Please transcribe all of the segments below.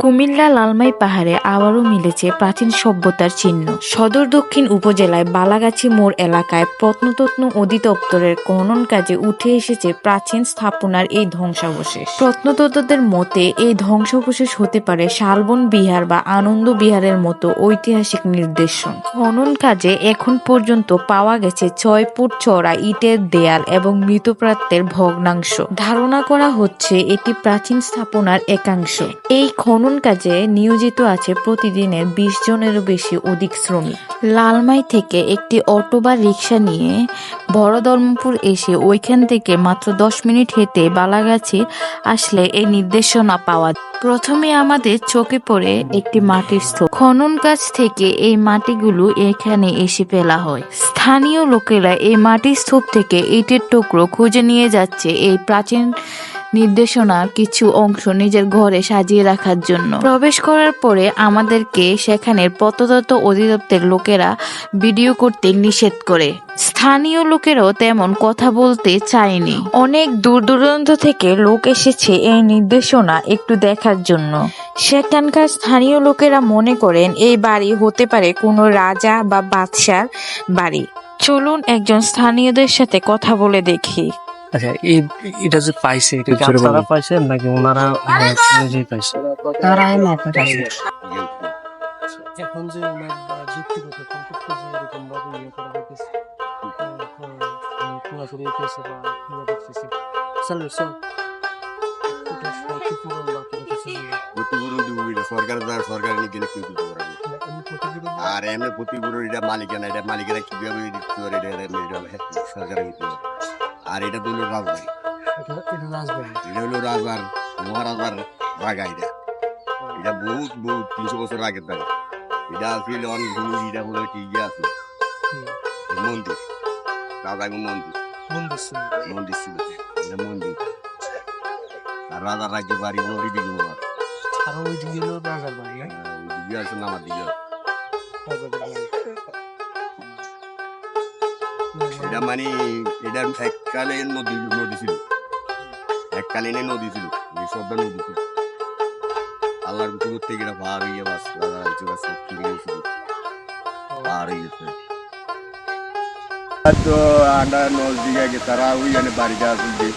কুমিল্লা লালমাই পাহাড়ে আবারও মিলেছে প্রাচীন সভ্যতার চিহ্ন। সদর দক্ষিণ উপজেলায় বালাগাছি মোড় এলাকায় প্রত্নতত্ন অধিদপ্তরের খনন কাজে উঠে এসেছে প্রাচীন স্থাপনার এই ধ্বংসাবশেষ। প্রত্নতত্ত্বদের মতে, এই ধ্বংসাবশেষ হতে পারে শালবন বিহার বা আনন্দ বিহারের মতো ঐতিহাসিক নির্দেশন খনন কাজে এখন পর্যন্ত পাওয়া গেছে ছয় ফুট চড়া ইটের দেয়াল এবং মৃতপ্রাত্যের ভগ্নাংশ। ধারণা করা হচ্ছে, এটি প্রাচীন স্থাপনার একাংশ। এই খনন কাজে নিয়োজিত আছে প্রতিদিনের বিশ জনেরও বেশি অধিক শ্রমিক। লালমাই থেকে একটি অটো বা রিক্সা নিয়ে বড়দলমপুর এসে ওইখান থেকে মাত্র দশ মিনিট হেঁটে বালাগাছি আসলে এই নির্দেশনা পাওয়া। প্রথমে আমাদের চোখে পড়ে একটি মাটির স্তূপ। খনন কাজ থেকে এই মাটিগুলো এখানে এসে ফেলা হয়। স্থানীয় লোকেরা এই মাটির স্তূপ থেকে ইটের টুকরো খুঁজে নিয়ে যাচ্ছে এই প্রাচীন নির্দেশনার কিছু অংশ নিজের ঘরে সাজিয়ে রাখার জন্য। প্রবেশ করার পরে আমাদেরকে সেখানের প্রত্নতত্ত্ব অধিদপ্তরের লোকেরা ভিডিও করতে নিষেধ করে। স্থানীয় লোকেরাও তেমন কথা বলতে চায়নি। অনেক দূর দূরান্ত থেকে লোক এসেছে এই নির্দেশনা একটু দেখার জন্য। সেখানকার স্থানীয় লোকেরা মনে করেন এই বাড়ি হতে পারে কোনো রাজা বা বাদশার বাড়ি। চলুন একজন স্থানীয়দের সাথে কথা বলে দেখি। আচ্ছা এই এটা যে পাইছে এটা। আপনারা পাইছেন নাকি ওনারা নিজেই পাইছে? তারাই মাথা পাইছে। এখন যে ওনার ব্যক্তিগত সম্পত্তি যে এরকম ভাবে ইয়ে করা হইতেছে খোঁড়াখুড়ি হইতেছে বা চল চল। না। আর এমনি ক্ষতিপূরণ এটা মালিকানা এটা কীভাবে সরকারের আর এটা হলো রাজবাড়ি। এটা- হলো রাজবার মহারাজার জায়গা এটা এটা বহুত বহুত তিনশো বছর আগের জায়গা এটা আসলে অনেক ভূমি এটা হলো কি ইয়ে আছে। মন্দির। রাজাগ মন্দির। মন্দির ছিল। এটা মন্দির। আর রাজার রাজ্য বাড়ি ওই দিকে ওরা আর ওই দিকে রাজার বাড়ি হ্যাঁ? ওই দিকে আছে আমার দিকে? রাজার বাড়ি। এটা মানে এটা এককালীন নদী নদী ছিল। এককালীন নদী ছিল। এই নদী ছিল। আল্লাহর ভিতর থেকে এটা পার হয়ে বাস রাজা রাজ্য বাস ফিরে গেছিল পার হয়ে গেছে। তো আন্ডা নজদিকে আগে তারা ওই এনে বাড়িতে আসল যে,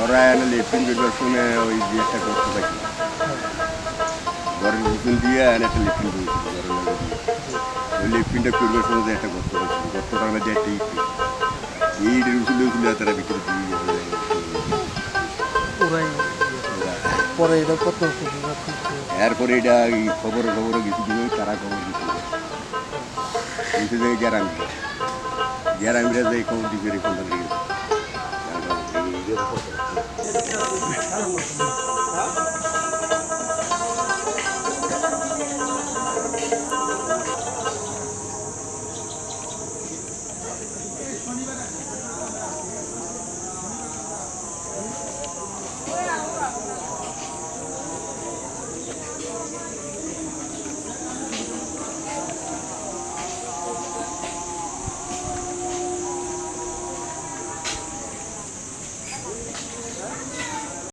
ওরা এনে করবার শুনে ওই একটা করতে থাকি। ঘরের দিয়ে এনে একটা লেফটিন পিণ্ডে পিড়বে শুধু একটা গর্ত করছিল গর্ত থাকলে যে ঠিক এই উঠলে উঠলে তারা বিক্রি দিয়ে পরে এটা কত এরপরে এটা এই খবর খবর কিছু দিন তারা খবর কিছু দিতে গ্যারাম গ্যারান্টি গ্যারান্টিটা দেয় খবর দিবে রেখে